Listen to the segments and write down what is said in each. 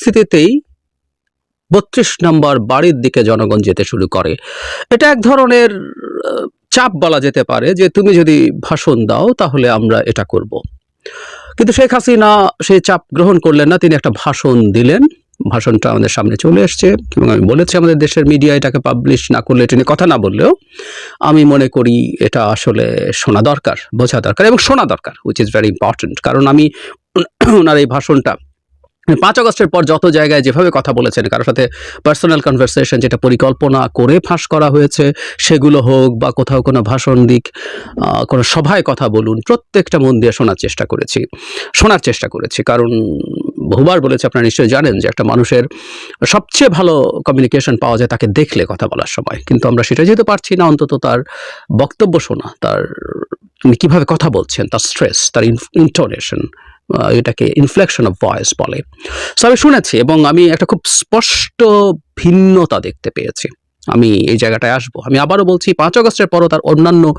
উপস্থিতিতেই বত্রিশ নম্বর বাড়ির দিকে জনগণ যেতে শুরু করে। এটা এক ধরনের চাপ বলা যেতে পারে যে তুমি যদি ভাষণ দাও তাহলে আমরা এটা করব। কিন্তু শেখ হাসিনা সেই চাপ গ্রহণ করলেন না, তিনি একটা ভাষণ দিলেন। ভাষণটা আমাদের সামনে চলে এসছে এবং আমি বলেছি আমাদের দেশের মিডিয়া এটাকে পাবলিশ না করলে, এটা কথা না বললেও আমি মনে করি এটা আসলে শোনা দরকার, বোঝা দরকার এবং শোনা দরকার উইচ ইজ ভেরি ইম্পর্ট্যান্ট কারণ আমি ওনার এই ভাষণটা পাঁচ আগস্টের পর যত জায়গায় যেভাবে কথা বলেছেন, কারোর সাথে পার্সোনাল কনভারসেশন যেটা পরিকল্পনা করে ফাঁস করা হয়েছে, সেগুলো হোক বা কোথাও কোনো ভাষণ দিক কোনো সভায় কথা বলুন, প্রত্যেকটা মন দিয়ে শোনার চেষ্টা করেছি। শোনার চেষ্টা করেছি, কারণ বহুবার বলেছে, আপনারা নিশ্চয়ই জানেন যে একটা মানুষের সবচেয়ে ভালো কমিউনিকেশন পাওয়া যায় তাকে দেখলে কথা বলার সময়। কিন্তু আমরা সেটা যেহেতু পারছি না, অন্তত তার বক্তব্য শোনা, তার তিনি কীভাবে কথা বলছেন, তার স্ট্রেস তার ইন্টোনেশন এটাকে ইনফ্লেকশন অফ ভয়েস বলে। সো আমি শুনেছি এবং আমি একটা খুব স্পষ্ট ভিন্নতা দেখতে পেয়েছি। আমি এই জায়গাটায় আসব। আমি আবারও বলছি, পাঁচ আগস্টের পরও তার অন্যান্য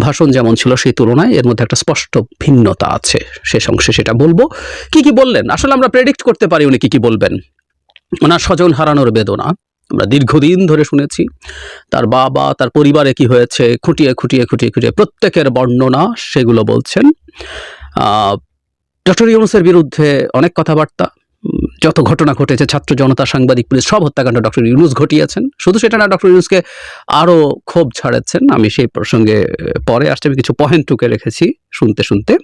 ভাষণ যেমন ছিল সেই তুলনায় এর মধ্যে একটা স্পষ্ট ভিন্নতা আছে। শেষ অংশে সেটা বলব। কি কি বললেন? আসলে আমরা প্রেডিক্ট করতে পারি উনি কি কি বলবেন। ওনার স্বজন হারানোর বেদনা। আমরা দীর্ঘদিন ধরে শুনেছি, তার বাবা, তার পরিবারে কি হয়েছে, খুঁটিয়ে খুঁটিয়ে খুঁটিয়ে খুঁটিয়ে প্রত্যেকের বর্ণনা সেগুলো বলছেন। ডক্টর ইউনুসের বিরুদ্ধে অনেক কথাবার্তা যত ঘটনা ঘটেছে, ছাত্র জনতা, সাংবাদিক, পুলিশ, সব হত্যাকাণ্ড ডক্টর ইউনুস ঘটিয়েছেন। শুধু সেটা না, ডক্টর ইউনুসকে আরও ক্ষোভ ছাড়াচ্ছেন আমি সেই প্রসঙ্গে পরে আসতে আমি কিছু পয়েন্ট টুকে রেখেছি শুনতে শুনতে।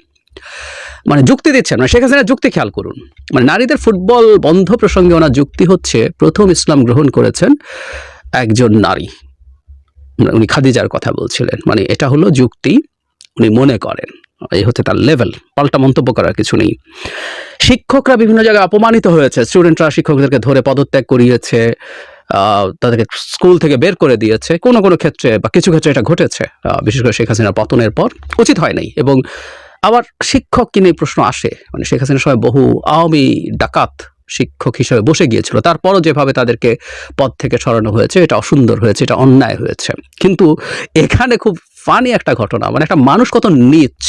মানে যুক্তি দিচ্ছেন মানে শেখ যুক্তি খেয়াল করুন। মানে নারীদের ফুটবল বন্ধ প্রসঙ্গে ওনার যুক্তি হচ্ছে, প্রথম ইসলাম গ্রহণ করেছেন একজন নারী। মানে উনি খাদিজার কথা বলছিলেন। মানে এটা হলো যুক্তি, উনি মনে করেন। এই হচ্ছে তার লেভেল পাল্টা মন্তব্য করার কিছু নেই। শিক্ষকরা বিভিন্ন জায়গায় অপমানিত হয়েছে। স্টুডেন্টরা শিক্ষকদেরকে ধরে পদত্যাগ করিয়েছে তাদেরকে স্কুল থেকে বের করে দিয়েছে। কোনো কোনো ক্ষেত্রে বা কিছু ক্ষেত্রে এটা ঘটেছে। বিশেষ করে শেখ হাসিনার পতনের পর উচিত হয় নাই। এবং আবার শিক্ষক কি নিয়ে প্রশ্ন আসে? মানে শেখ হাসিনার সময় বহু আওয়ামী ডাকাত শিক্ষক হিসেবে বসে গিয়েছিল। তারপরও যেভাবে তাদেরকে পদ থেকে সরানো হয়েছে, এটা অসুন্দর হয়েছে, এটা অন্যায় হয়েছে। কিন্তু এখানে খুব ফানি একটা ঘটনা। মানে একটা মানুষ কত নিচ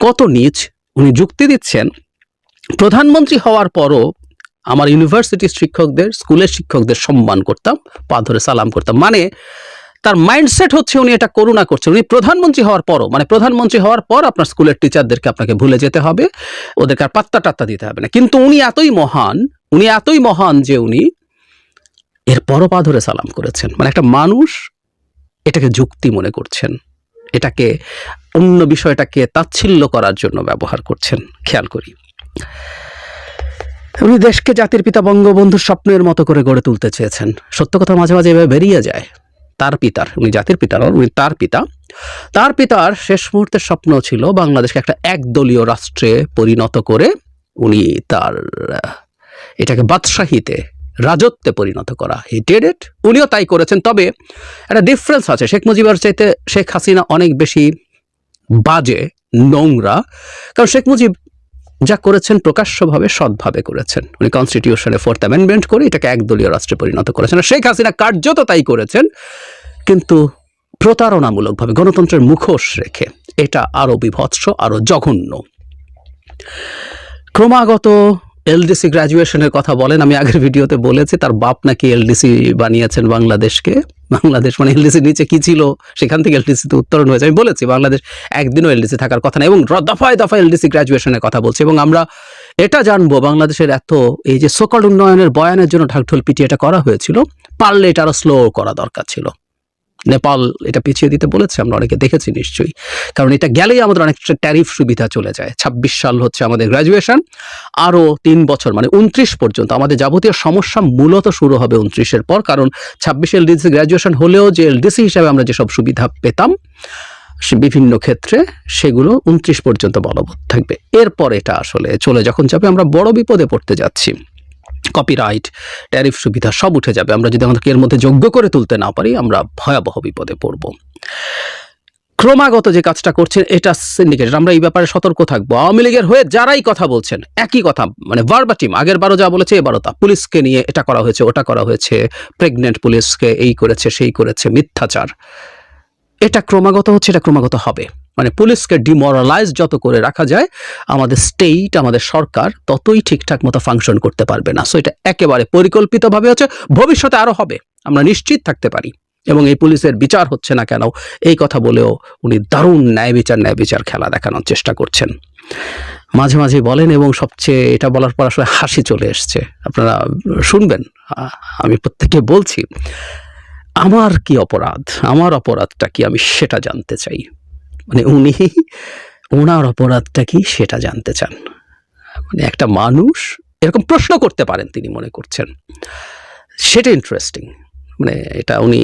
কত নিচ উনি যুক্তি দিচ্ছেন, প্রধানমন্ত্রী হওয়ার পরও আমার ইউনিভার্সিটির শিক্ষকদের স্কুলের শিক্ষকদের সম্মান করতাম, পা ধরে সালাম করতাম। মানে তার মাইন্ডসেট হচ্ছে উনি এটা করুণা করছেন। উনি প্রধানমন্ত্রী হওয়ার পরও মানে প্রধানমন্ত্রী হওয়ার পর আপনার স্কুলের টিচারদেরকে আপনাকে ভুলে যেতে হবে, ওদেরকে আর পাত্তা টাত্তা দিতে হবে না। কিন্তু উনি এতই মহান, উনি এতই মহান যে উনি এর পরও পা ধরে সালাম করেছেন। মানে একটা মানুষ এটাকে যুক্তি মনে করছেন। এটাকে অন্য বিষয়টাকে তাচ্ছিল্য করার জন্য ব্যবহার করছেন। খেয়াল করি। উনি দেশকে জাতির পিতা বঙ্গবন্ধুর স্বপ্নের মতো করে গড়ে তুলতে চেয়েছেন। সত্য কথা মাঝে মাঝে এভাবে বেরিয়ে যায়। তার পিতার, উনি জাতির পিতা নন, উনি তার পিতা। তার পিতার শেষ মুহূর্তের স্বপ্ন ছিল বাংলাদেশকে একটা একদলীয় রাষ্ট্রে পরিণত করে উনি তার এটাকে বাদশাহীতে, রাজত্বে পরিণত করা। হি ডিড ইট উনিও তাই করেছেন। তবে একটা ডিফারেন্স আছে। শেখ মুজিবের চাইতে শেখ হাসিনা অনেক বেশি বাজে, নোংরা। কারণ শেখ মুজিব যা করেছেন প্রকাশ্যভাবে, সৎভাবে করেছেন। উনি কনস্টিটিউশনে ফোর্থ অ্যামেন্ডমেন্ট করে এটাকে একদলীয় রাষ্ট্রে পরিণত করেছেন। শেখ হাসিনা কার্যত তাই করেছেন, কিন্তু প্রতারণামূলকভাবে, গণতন্ত্রের মুখোশ রেখে এটা আরও বিভৎস, আরও জঘন্য। ক্রমাগত এলডিসি গ্র্যাজুয়েশনের কথা বলেন, আমি আগের ভিডিওতে বলেছি, তার বাপ নাকি এলডিসি বানিয়েছেন বাংলাদেশকে। বাংলাদেশ মানে এলডিসি নিচে কি ছিল? সেখান থেকে এলডিসিতে উত্তরণ হয়েছে। আমি বলেছি, বাংলাদেশ একদিনও এলডিসি থাকার কথা না, এবং দফায় দফায় এলডিসি গ্র্যাজুয়েশনের কথা বলছি, এবং আমরা এটা জানব, বাংলাদেশের এত এই যে সকল উন্নয়নের বয়ানের জন্য ঢাকঢোল পিটিয়ে এটা করা হয়েছিল, পারলে এটা আরও স্লো করা দরকার ছিল। নেপাল এটা পিছিয়ে দিতে বলেছে, আমরা অনেকে দেখেছি নিশ্চয়ই। কারণ এটা গেলেই আমাদের অনেকটা ট্যারিফ সুবিধা চলে যায়। ছাব্বিশ সাল হচ্ছে আমাদের গ্র্যাজুয়েশন আরও তিন বছর মানে উনত্রিশ পর্যন্ত। আমাদের যাবতীয় সমস্যা মূলত শুরু হবে উনত্রিশের পর, কারণ ছাব্বিশে এলডিসি গ্র্যাজুয়েশন হলেও যে এলডিসি হিসাবে আমরা যেসব সুবিধা পেতাম বিভিন্ন ক্ষেত্রে সেগুলো উনত্রিশ পর্যন্ত বলবৎ থাকবে। এরপর এটা আসলে চলে, যখন যাবে আমরা বড় বিপদে পড়তে যাচ্ছি। কপিরাইট ট্যারিফ সুবিধা সব উঠে যাবে। আমরা যদি আমাদেরকে এর মধ্যে যোগ্য করে তুলতে না পারি, আমরা ভয়াবহ বিপদে পড়ব। ক্রমাগত যে কাজটা করছেন, এটা সিন্ডিকেট আমরা এই ব্যাপারে সতর্ক থাকব। আওয়ামী লীগের হয়ে যারাই কথা বলছেন, একই কথা মানে ভার্বাটিম আগের বারও যা বলেছে, এবারও তা। পুলিশকে নিয়ে এটা করা হয়েছে, ওটা করা হয়েছে। প্রেগনেন্ট পুলিশকে এই করেছে, সেই করেছে। মিথ্যাচার। এটা ক্রমাগত হচ্ছে, এটা ক্রমাগত হবে। মানে পুলিশকে ডিমোরালাইজ যত করে রাখা যায়, আমাদের স্টেট আমাদের সরকার ততই ঠিকঠাক মতো ফাংশন করতে পারবে না। সো এটা একেবারে পরিকল্পিতভাবে হচ্ছে, ভবিষ্যতে আরও হবে। আমরা নিশ্চিত থাকতে পারি। এবং এই পুলিশের বিচার হচ্ছে না কেন, এই কথা বলেও উনি দারুণ ন্যায় বিচার ন্যায় বিচার খেলা দেখানোর চেষ্টা করছেন। মাঝে মাঝে বলেন এবং সবচেয়ে এটা বলার পর আসলে হাসি চলে এসছে। আপনারা শুনবেন, আমি প্রত্যেকে বলছি, আমার কি অপরাধ? আমার অপরাধটা কি আমি সেটা জানতে চাই? মানে উনি, ওনার অপরাধটা কি সেটা জানতে চান। মানে একটা মানুষ, এরকম প্রশ্ন করতে পারেন তিনি মনে করছেন। সেটা ইন্টারেস্টিং মানে এটা উনি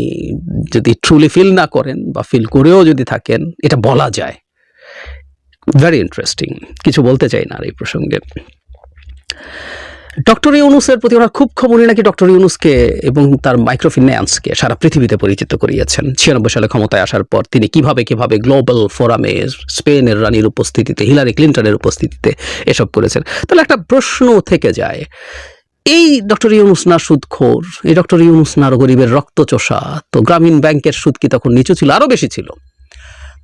যদি ট্রুলি ফিল না করেন বা ফিল করেও যদি থাকেন, এটা বলা যায়। ভেরি ইন্টারেস্টিং কিছু বলতে চাই না আর এই প্রসঙ্গে। ডক্টর ইউনুসের প্রতি ওরা খুব খবর নাকি ডক্টর ইউনুসকে এবং তার মাইক্রোফিন্যান্সকে সারা পৃথিবীতে পরিচিত করিয়েছেন। ছিয়ানব্বই সালে ক্ষমতায় আসার পর তিনি কীভাবে কীভাবে গ্লোবাল ফোরামে স্পেনের রানীর উপস্থিতিতে, হিলারি ক্লিন্টনের উপস্থিতিতে এসব করেছেন। তাহলে একটা প্রশ্ন থেকে যায়, এই ডক্টর ইউনুস না সুদখোর? এই ডক্টর ইউনুস না গরিবের রক্তচোষা? তো গ্রামীণ ব্যাংকের সুদ কি তখন নিচু ছিল? আরও বেশি ছিল।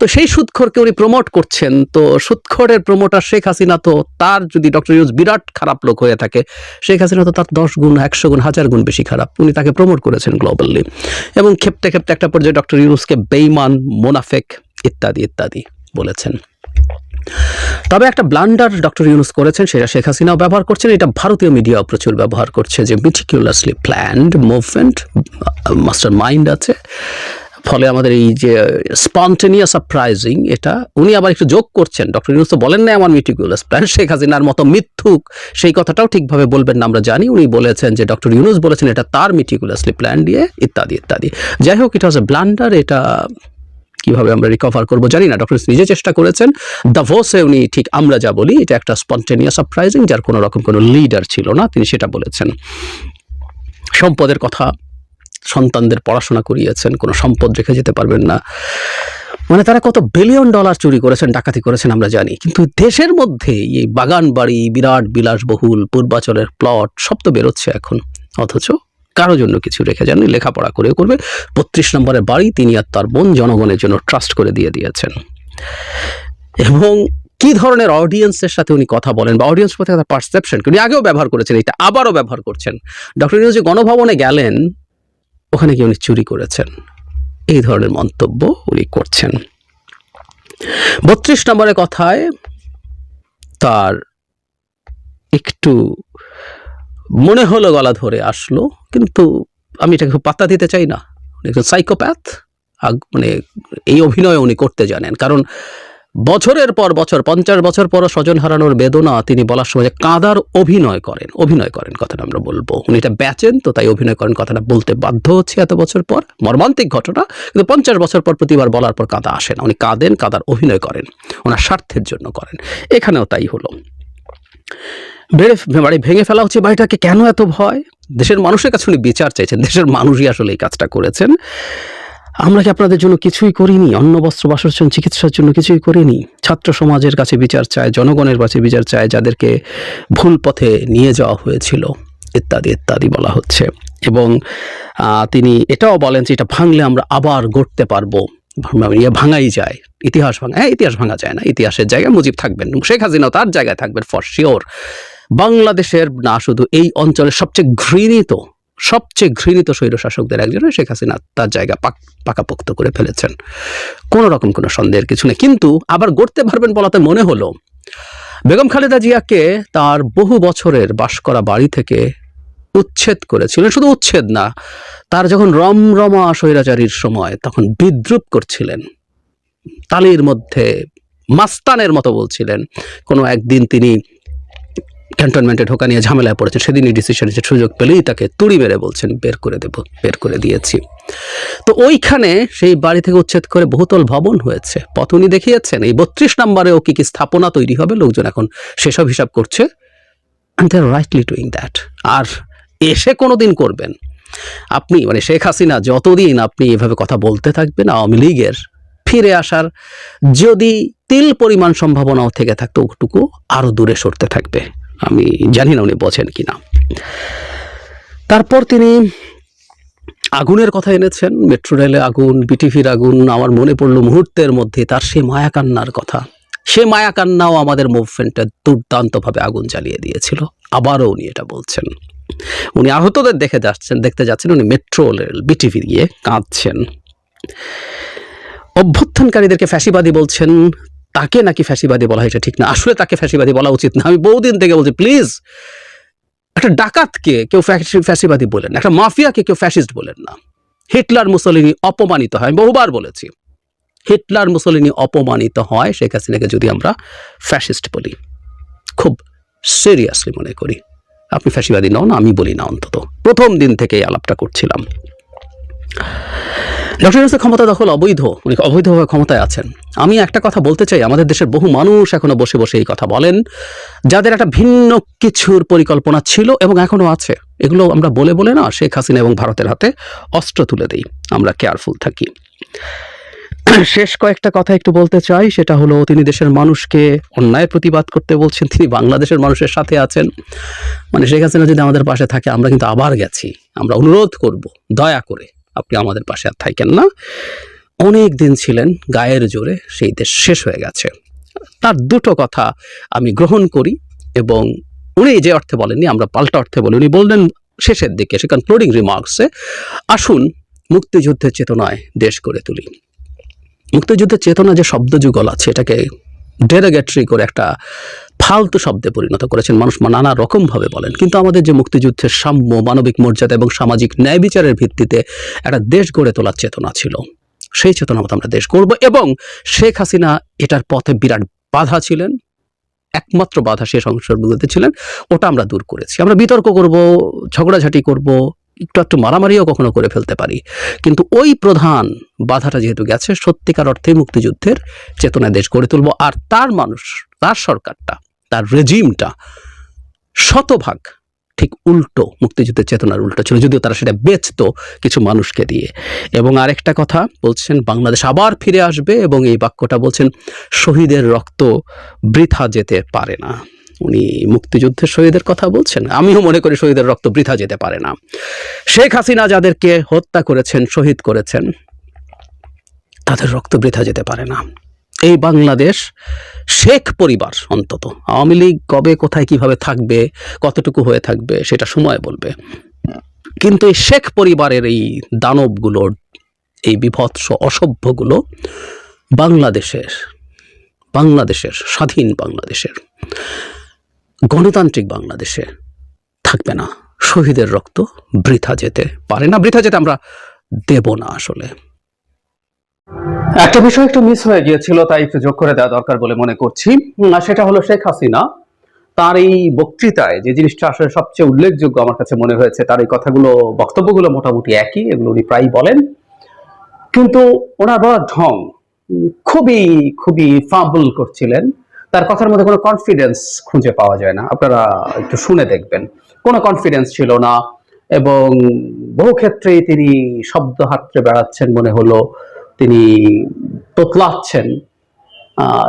তো সেই সুদখোরকে উনি প্রমোট করছেন। তো সুদখোরের প্রমোটার শেখ হাসিনা তো তার যদি ডক্টর ইউজ বিরাট খারাপ লোক হয়ে থাকে, শেখ হাসিনা তো তার দশ গুণ, একশো গুণ, হাজার গুণ বেশি খারাপ। উনি তাকে প্রমোট করেছেন গ্লোবালি এবং খেপতে খেপতে একটা পর্যায়ে ডক্টর ইউনুসকে বেইমান মোনাফেক ইত্যাদি ইত্যাদি বলেছেন। তবে একটা ব্লান্ডার ডক্টর ইউনুস করেছেন, সেটা শেখ হাসিনাও ব্যবহার করছেন। এটা ভারতীয় মিডিয়াও প্রচুর ব্যবহার করছে যে meticulously planned movement master mind আছে। ফলে আমাদের এই যে, স্পন্টেনিয়াস সারপ্রাইজিং এটা উনি আবার একটু যোগ করছেন। ডক্টর ইউনুস তো বলেন না আমার মিটিকুলাস প্ল্যান শেখ হাসিনার মতো মিথ্যুক, সেই কথাটাও ঠিকভাবে বলবেন না, আমরা জানি। উনি বলেছেন যে, ডক্টর ইউনুস বলেছেন এটা তার মিটিকুলাসলি প্ল্যান দিয়ে, ইত্যাদি ইত্যাদি। যাই হোক এটা হচ্ছে ব্লান্ডার এটা কীভাবে আমরা রিকভার করব জানি না। ডক্টর নিজে চেষ্টা করেছেন। দাভোসে উনি ঠিক আমরা যা বলি, এটা একটা স্পন্টেনিয়াস সারপ্রাইজিং যার কোনো রকম কোনো লিডার ছিল না, তিনি সেটা বলেছেন। সম্পদের কথা সন্তানদের পড়াশোনা করিয়েছেন, কোনো সম্পদ রেখে যেতে পারবেন না। মানে তারা কত বিলিয়ন ডলার চুরি করেছেন, ডাকাতি করেছেন আমরা জানি। কিন্তু দেশের মধ্যে এই বাগান বাড়ি বিরাট বিলাসবহুল, পূর্বাচলের প্লট সব তো বেরোচ্ছে এখন। অথচ কারও জন্য কিছু রেখে যাননি, লেখাপড়া করেও করবে। বত্রিশ নম্বরের বাড়ি তিনি আর তার বোন জনগণের জন্য ট্রাস্ট করে দিয়ে দিয়েছেন। এবং কি ধরনের অডিয়েন্সের সাথে উনি কথা বলেন বা অডিয়েন্স প্রতি তার পারসেপশন উনি আগেও ব্যবহার করেছেন এটা আবারও ব্যবহার করছেন। ডক্টর যে গণভবনে গেলেন ওখানে কি উনি চুরি করেছেন। এই ধরনের মন্তব্য উনি করছেন। বত্রিশ নম্বরের কথায় তার একটু মনে হলো গলা ধরে আসলো, কিন্তু আমি এটাকে পাত্তা দিতে চাই না। একজন সাইকোপ্যাথ মানে এই অভিনয় উনি করতে জানেন। কারণ বছরের পর বছর, পঞ্চাশ বছর পর স্বজন হারানোর বেদনা তিনি বলার সময় যে কাঁদার অভিনয় করেন অভিনয় করেন কথাটা আমরা বলব। উনি এটা বেচেন, তো তাই অভিনয় করেন কথাটা বলতে বাধ্য হচ্ছে এত বছর পর। মর্মান্তিক ঘটনা, কিন্তু পঞ্চাশ বছর পর প্রতিবার বলার পর কাঁদা আসে না। উনি কাঁদেন, কাঁদার অভিনয় করেন, ওনার স্বার্থের জন্য করেন। এখানেও তাই হলো। বেড়ে বাড়ি ভেঙে ফেলা হচ্ছে বাড়িটাকে কেন এত ভয়? দেশের মানুষের কাছে উনি বিচার চাইছেন, দেশের মানুষই আসলে এই কাজটা করেছেন। আমরা কি আপনাদের জন্য কিছুই করিনি? অন্ন, বস্ত্র বাসস্থান চিকিৎসার জন্য কিছুই করিনি? ছাত্র সমাজের কাছে বিচার চায়, জনগণের কাছে বিচার চায়, যাদেরকে ভুল পথে নিয়ে যাওয়া হয়েছিল। ইত্যাদি ইত্যাদি বলা হচ্ছে। এবং তিনি এটাও বলেন যে এটা ভাঙলে আমরা আবার গড়তে পারব। ইয়ে ভাঙাই যায়। ইতিহাস ভাঙা হ্যাঁ ইতিহাস ভাঙা যায় না। ইতিহাসের জায়গায় মুজিব থাকবেন। শেখ হাসিনাও তার জায়গায় থাকবেন ফর শিওর বাংলাদেশের না শুধু এই অঞ্চলের সবচেয়ে ঘৃণিত সবচেয়ে ঘৃণিত স্বৈরশাসকদের একজন শেখ হাসিনা তার জায়গা পাক, পাকাপোক্ত করে ফেলেছেন। কোনো রকম কোনো সন্দেহের কিছু নেই। কিন্তু আবার গড়তে পারবেন বলাতে মনে হলো, বেগম খালেদা জিয়াকে তার বহু বছরের বাস করা বাড়ি থেকে উচ্ছেদ করেছিলেন। শুধু উচ্ছেদ না, তার যখন রমরমা স্বৈরাচারীর সময় তখন বিদ্রুপ করছিলেন। তালির মধ্যে মাস্তানের মতো বলছিলেন। কোনো একদিন তিনি ক্যান্টনমেন্টে ঢোকা নিয়ে ঝামেলায় পড়েছে সেদিনই ডিসিশন যে সুযোগ পেলেই তাকে তুড়ি মেরে বলছেন, বের করে দেব, বের করে দিয়েছি। তো ওইখানে সেই বাড়ি থেকে উচ্ছেদ করে বহুতল ভবন হয়েছে। পথ উনি দেখিয়েছেন, এই বত্রিশ নম্বরেও কি কি স্থাপনা তৈরি হবে? লোকজন এখন সেসব হিসাব করছে। রাইটলি ডুইং দ্যাট আর এসে কোনো দিন করবেন। আপনি মানে শেখ হাসিনা, যতদিন আপনি এভাবে কথা বলতে থাকবেন, আওয়ামী লীগের ফিরে আসার যদি তিল পরিমাণ সম্ভাবনাও থেকে থাকতো, ওটুকু আরও দূরে সরতে থাকবে। আমি জানি না উনি বোঝেন কিনা। তারপর তিনি আগুনের কথা এনেছেন, মেট্রো রেলে আগুন, বিটিভির আগুন, আমার মনে পড়ল মুহূর্তের মধ্যে তার সেই মায়াকান্নার কথা। সে মায়াকান্নাও আমাদের মুভমেন্টে দুর্দান্তভাবে আগুন জ্বালিয়ে দিয়েছিল। আবারও উনি এটা বলছেন। উনি আহতদের দেখে যাচ্ছেন, দেখতে যাচ্ছেন, উনি মেট্রো রেল বিটিভি গিয়ে কাঁদছেন। অভ্যুত্থানকারীদেরকে ফ্যাসিবাদী বলছেন তাকে নাকি ফ্যাসিবাদী বলা এটা ঠিক না। আসলে তাকে ফ্যাসিবাদী বলা উচিত না। আমি বহুদিন থেকে বলছি প্লিজ একটা ডাকাতকে কেউ ফ্যাসি- ফ্যাসিবাদী বলেন একটা মাফিয়াকে কেউ ফ্যাসিস্ট বলেন না। হিটলার, মুসলিনী অপমানিত হয়। বহুবার বলেছি, হিটলার, মুসলিনী অপমানিত হয় শেখ হাসিনাকে যদি আমরা ফ্যাসিস্ট বলি। খুব সিরিয়াসলি মনে করি। আপনি ফ্যাসিবাদী নন, আমি বলি না অন্তত। প্রথম দিন থেকে এই আলাপটা করছিলাম। ডক্টর ইউনুসের ক্ষমতা দখল অবৈধ। উনি অবৈধভাবে ক্ষমতায় আছেন। আমি একটা কথা বলতে চাই, আমাদের দেশের বহু মানুষ এখনও বসে বসে এই কথা বলেন। যাদের একটা ভিন্ন কিছুর পরিকল্পনা ছিল এবং এখনও আছে, এগুলো আমরা বলে বলে না শেখ হাসিনা এবং ভারতের হাতে অস্ত্র তুলে দিই। আমরা কেয়ারফুল থাকি। শেষ কয়েকটা কথা একটু বলতে চাই, সেটা হলো তিনি দেশের মানুষকে অন্যায়ের প্রতিবাদ করতে বলছেন, তিনি বাংলাদেশের মানুষের সাথে আছেন। মানে শেখ হাসিনা যদি আমাদের পাশে থাকে, আমরা কিন্তু আবার গেছি। আমরা অনুরোধ করব, দয়া করে আপনি আমাদের পাশে আর থাকেন না। অনেক দিন ছিলেন, গায়ের জোরে সেই দেশ শেষ হয়ে গেছে। তার দুটো কথা আমি গ্রহণ করি এবং উনি যে অর্থে বলেননি, আমরা পাল্টা অর্থে বলি। উনি বললেন শেষের দিকে সে কনক্লুডিং রিমার্কসে আসুন, মুক্তিযুদ্ধের চেতনায় দেশ গড়ে তুলি। মুক্তিযুদ্ধের চেতনা যে শব্দযুগল আছে, এটাকে ডেরোগেটরি করে একটা ফালতু শব্দে পরিণত করেছেন। মানুষ নানা রকমভাবে বলেন। কিন্তু আমাদের যে মুক্তিযুদ্ধের সাম্য, মানবিক মর্যাদা এবং সামাজিক ন্যায় বিচারের ভিত্তিতে একটা দেশ গড়ে তোলার চেতনা ছিল। সেই চেতনা মতো আমরা দেশ করব এবং শেখ হাসিনা এটার পথে বিরাট বাধা ছিলেন, একমাত্র বাধা সে বিরুদ্ধে ছিলেন, ওটা আমরা দূর করেছি। আমরা বিতর্ক করব, ঝগড়াঝাটি করব একটু একটু মারামারিও কখনো করে ফেলতে পারি। কিন্তু ওই প্রধান বাধাটা যেহেতু গেছে, সত্যিকার অর্থে মুক্তিযুদ্ধের চেতনায় দেশ গড়ে তুলব। আর তার মানুষ, তার সরকারটা, তার রেজিমটা শতভাগ ঠিক উল্টো, মুক্তিযুদ্ধের চেতনার উল্টো ছিল। যদিও তারা সেটা বেচতো কিছু মানুষকে দিয়ে। এবং আরেকটা কথা বলছেন, বাংলাদেশ আবার ফিরে আসবে এবং এই বাক্যটা বলছেন, শহীদের রক্ত বৃথা যেতে পারে না। উনি মুক্তিযুদ্ধের শহীদের কথা বলছেন। আমিও মনে করি শহীদের রক্ত বৃথা যেতে পারে না। শেখ হাসিনা যাদেরকে হত্যা করেছেন, শহীদ করেছেন, তাদের রক্ত বৃথা যেতে পারে না। এই বাংলাদেশ, শেখ পরিবার অন্তত, আওয়ামী লীগ কবে কোথায় কীভাবে থাকবে, কতটুকু হয়ে থাকবে, সেটা সময় বলবে। কিন্তু এই শেখ পরিবারের এই দানবগুলোর, এই বিভৎস অসভ্যগুলো বাংলাদেশের বাংলাদেশের, স্বাধীন বাংলাদেশের। গণতান্ত্রিক বাংলাদেশে থাকবে না। শহীদের রক্ত বৃথা যেতে পারে না। বৃথা যেতে আমরা দেব না আসলে। একটা বিষয় একটু মিস হয়ে গিয়েছিল, তাই একটু যোগ করে দেওয়া দরকার বলে মনে করছি। সেটা হলো শেখ হাসিনা। তার এই বক্তৃতায় যে জিনিসটা আসলে সবচেয়ে উল্লেখযোগ্য আমার কাছে মনে হয়েছে, তার এই কথাগুলো, বক্তব্যগুলো মোটামুটি একই, এগুলো উনি প্রায় বলেন। কিন্তু ওনার বলার ঢং খুবই খুবই ফাম্বল করছিলেন। তার কথার মধ্যে কোনো কনফিডেন্স খুঁজে পাওয়া যায় না। আপনারা একটু শুনে দেখবেন। কোনো কনফিডেন্স ছিল না এবং বহু ক্ষেত্রেই তিনি শব্দ হাতড়ে বেড়াচ্ছেন মনে হলো। তিনি তোতলাচ্ছেন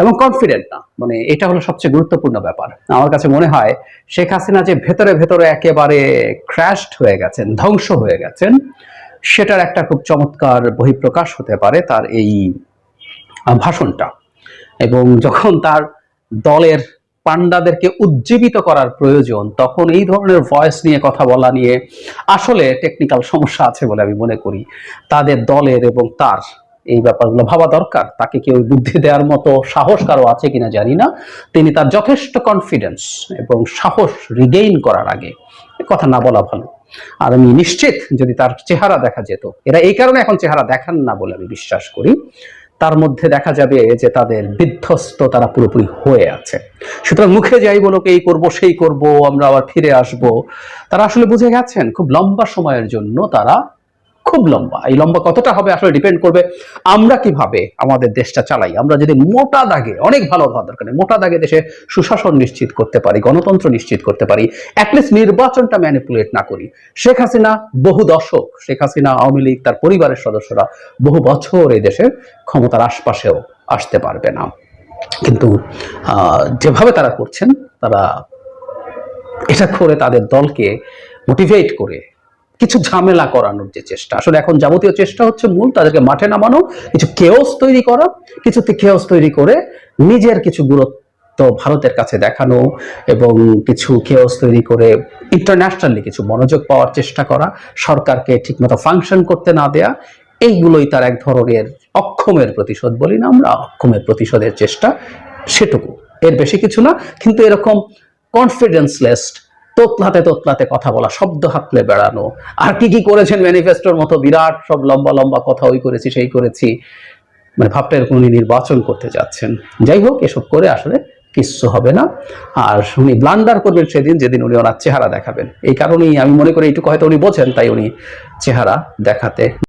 এবং কনফিডেন্ট না। মানে এটা হলো সবচেয়ে গুরুত্বপূর্ণ ব্যাপার। আমার কাছে মনে হয় শেখ হাসিনা যে ভেতরে ভেতরে একেবারে ক্র্যাশড হয়ে গেছেন, ধ্বংস হয়ে গেছেন, সেটার একটা খুব চমৎকার বহিঃপ্রকাশ হতে পারে তার এই ভাষণটা। এবং যখন তার দলের পান্ডাদেরকে উজ্জীবিত করার প্রয়োজন, তখন এই ধরনের ভয়েস নিয়ে কথা বলা নিয়ে আসলে টেকনিক্যাল সমস্যা আছে বলে আমি মনে করি। তাদের দলের এবং তার, এই ব্যাপারগুলো ভাবা দরকার। তাকে কেউ বুদ্ধি দেওয়ার মতো সাহস কারও আছে কিনা জানি না। তিনি তার যথেষ্ট কনফিডেন্স এবং সাহস রিগেইন করার আগে কথা না বলা ভালো। আর আমি নিশ্চিত যদি তার চেহারা দেখা যেত, এরা এই কারণে এখন চেহারা দেখান না বলে আমি বিশ্বাস করি। তার মধ্যে দেখা যাবে যে তাদের বিধ্বস্ত তারা পুরোপুরি হয়ে আছে। সুতরাং মুখে যাই বলো এই করব, সেই করব, আমরা আবার ফিরে আসব। তারা আসলে বুঝে গেছেন, খুব লম্বা সময়ের জন্য তারা খুব লম্বা। এই লম্বা কতটা হবে আসলে ডিপেন্ড করবে আমরা কীভাবে আমাদের দেশটা চালাই। আমরা যদি মোটা দাগে, অনেক ভালো হওয়া দরকার মোটা দাগে দেশে সুশাসন নিশ্চিত করতে পারি, গণতন্ত্র নিশ্চিত করতে পারি অ্যাটলিস্ট নির্বাচনটা ম্যানিপুলেট না করি। শেখ হাসিনা বহু দশক, শেখ হাসিনা, আওয়ামী লীগ, তার পরিবারের সদস্যরা বহু বছর এই দেশের ক্ষমতার আশপাশেও আসতে পারবে না। কিন্তু যেভাবে তারা করছেন, তারা এটা করে তাদের দলকে মোটিভেট করে কিছু ঝামেলা করানোর যে চেষ্টা। আসলে এখন যাবতীয় চেষ্টা হচ্ছে মূল, তাদেরকে মাঠে নামানো, কিছু কেওস তৈরি করা, কিছু কেওস তৈরি করে নিজের কিছু গুরুত্ব ভারতের কাছে দেখানো এবং কিছু কেওস তৈরি করে ইন্টারন্যাশনালি কিছু মনোযোগ পাওয়ার চেষ্টা করা, সরকারকে ঠিকমতো ফাংশন করতে না দেয়া, এইগুলোই তার এক ধরনের অক্ষমের প্রতিশোধ বলি না আমরা, অক্ষমের প্রতিশোধের চেষ্টা সেটুকু। এর বেশি কিছু না, কিন্তু এরকম কনফিডেন্সলেস তোতলাতে তোতলাতে কথা বলা, শব্দ হাতলে বেড়ানো। আর কি কি করেছেন ম্যানিফেস্টোর মতো বিরাট, সব লম্বা লম্বা কথা ওই করেছি, সেই করেছি। মানে ভাবটা এরকম উনি নির্বাচন করতে যাচ্ছেন। যাই হোক, এসব করে আসলে কিচ্ছু হবে না। আর উনি ব্লান্ডার করবেন সেদিন, যেদিন উনি ওনার চেহারা দেখাবেন। এই কারণেই আমি মনে করি, এইটুকু হয়তো উনি বোঝেন, তাই উনি চেহারা দেখাতে